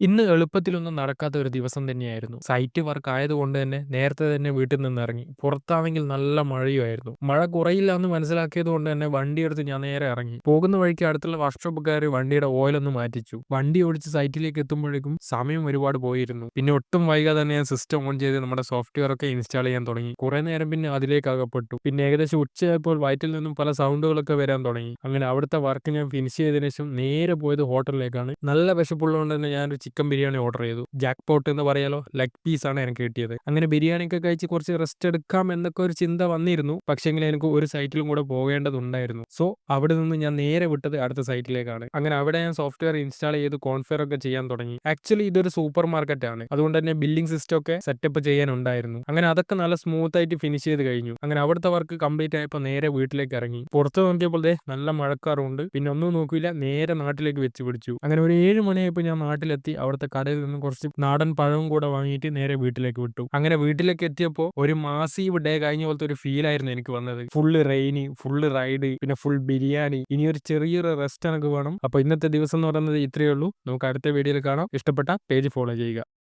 ഇന്ന് എളുപ്പത്തിലൊന്നും നടക്കാത്ത ഒരു ദിവസം തന്നെയായിരുന്നു. സൈറ്റ് വർക്ക് ആയതുകൊണ്ട് തന്നെ നേരത്തെ തന്നെ വീട്ടിൽ നിന്ന് ഇറങ്ങി. പുറത്താണെങ്കിൽ നല്ല മഴയുമായിരുന്നു. മഴ കുറയില്ല എന്ന് മനസ്സിലാക്കിയത് കൊണ്ട് തന്നെ വണ്ടിയെടുത്ത് ഞാൻ നേരെ ഇറങ്ങി. പോകുന്ന വഴിക്ക് അടുത്തുള്ള വർക്ക്ഷോപ്പുകാർ വണ്ടിയുടെ ഓയിലൊന്ന് മാറ്റിച്ചു. വണ്ടി ഓടിച്ച് സൈറ്റിലേക്ക് എത്തുമ്പോഴേക്കും സമയം ഒരുപാട് പോയിരുന്നു. പിന്നെ ഒട്ടും വൈകാതെ തന്നെ ഞാൻ സിസ്റ്റം ഓൺ ചെയ്ത് നമ്മുടെ സോഫ്റ്റ്വെയർ ഒക്കെ ഇൻസ്റ്റാൾ ചെയ്യാൻ തുടങ്ങി. കുറെ നേരം പിന്നെ അതിലേക്ക് അകപ്പെട്ടു. പിന്നെ ഏകദേശം ഉച്ചയായപ്പോൾ വയറ്റിൽ നിന്നും പല സൗണ്ടുകളൊക്കെ വരാൻ തുടങ്ങി. അങ്ങനെ അവിടുത്തെ വർക്ക് ഞാൻ ഫിനിഷ് ചെയ്തതിനു ശേഷം നേരെ പോയത് ഹോട്ടലിലേക്കാണ്. നല്ല വിശപ്പുള്ളതുകൊണ്ട് തന്നെ ഞാനൊരു ചിക്കൻ ബിരിയാണി ഓർഡർ ചെയ്തു. ജാക്ക് പോട്ട് എന്ന് പറയാലോ ലെഗ് പീസ് ആണ് എനിക്ക് കിട്ടിയത്. അങ്ങനെ ബിരിയാണിയൊക്കെ കഴിച്ച് കുറച്ച് റെസ്റ്റ് എടുക്കാം എന്നൊക്കെ ഒരു ചിന്ത വന്നിരുന്നു. പക്ഷേങ്കിൽ എനിക്ക് ഒരു സൈറ്റിലും കൂടെ പോകേണ്ടതുണ്ടായിരുന്നു. സോ അവിടെ നിന്ന് ഞാൻ നേരെ വിട്ടത് അടുത്ത സൈറ്റിലേക്കാണ്. അങ്ങനെ അവിടെ ഞാൻ സോഫ്റ്റ്വെയർ ഇൻസ്റ്റാൾ ചെയ്ത് കോൺഫെയർ ഒക്കെ ചെയ്യാൻ തുടങ്ങി. ആക്ച്വലി ഇതൊരു സൂപ്പർ മാർക്കറ്റ് ആണ്. അതുകൊണ്ട് തന്നെ ബില്ലിംഗ് സിസ്റ്റം ഒക്കെ സെറ്റപ്പ് ചെയ്യാനുണ്ടായിരുന്നു. അങ്ങനെ അതൊക്കെ നല്ല സ്മൂത്ത് ആയിട്ട് ഫിനിഷ് ചെയ്ത് കഴിഞ്ഞു. അങ്ങനെ അവിടുത്തെ വർക്ക് കംപ്ലീറ്റ് ആയപ്പോൾ നേരെ വീട്ടിലേക്ക് ഇറങ്ങി. പുറത്ത് നോക്കിയപ്പോൾ നല്ല മഴക്കാറുണ്ട്. പിന്നെ ഒന്നും നോക്കിയില്ല നേരെ നാട്ടിലേക്ക് വെച്ച് പിടിച്ചു. അങ്ങനെ ഒരു ഏഴ് മണിയായപ്പോൾ ഞാൻ നാട്ടിലെത്തി. അവിടുത്തെ കടയിൽ നിന്ന് കുറച്ച് നാടൻ പഴവും കൂടെ വാങ്ങിയിട്ട് നേരെ വീട്ടിലേക്ക് വിട്ടു. അങ്ങനെ വീട്ടിലേക്ക് എത്തിയപ്പോൾ ഒരു മാസീവ് ഡേ കഴിഞ്ഞ പോലത്തെ ഒരു ഫീൽ ആയിരുന്നു എനിക്ക് വന്നത്. ഫുള്ള് റെയിനി, ഫുള്ള് റൈഡ്, പിന്നെ ഫുൾ ബിരിയാണി. ഇനി ഒരു ചെറിയൊരു റെസ്റ്റ് എനിക്ക് വേണം. അപ്പോൾ ഇന്നത്തെ ദിവസം എന്ന് പറയുന്നത് ഇത്രയേ ഉള്ളൂ. നമുക്ക് അടുത്ത വീഡിയോയിൽ കാണാം. ഇഷ്ടപ്പെട്ട പേജ് ഫോളോ ചെയ്യുക.